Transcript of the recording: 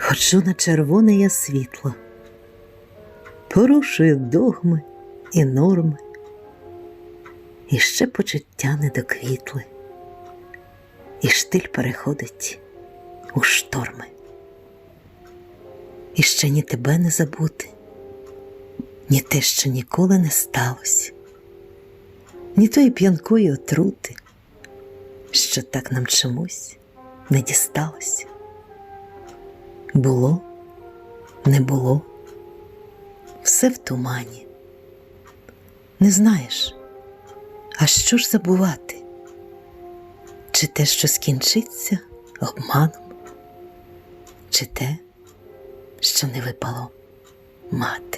Ходжу на червоне я світло, порушую догми і норми, і ще почуття не доквітли, і штиль переходить у шторми. І ще ні тебе не забути, ні те, що ніколи не сталося, ні тої п'янкої отрути, що так нам чомусь не дісталося. Було, не було, все в тумані. Не знаєш, а що ж забувати? Чи те, що скінчиться обманом, чи те, що не випало мати?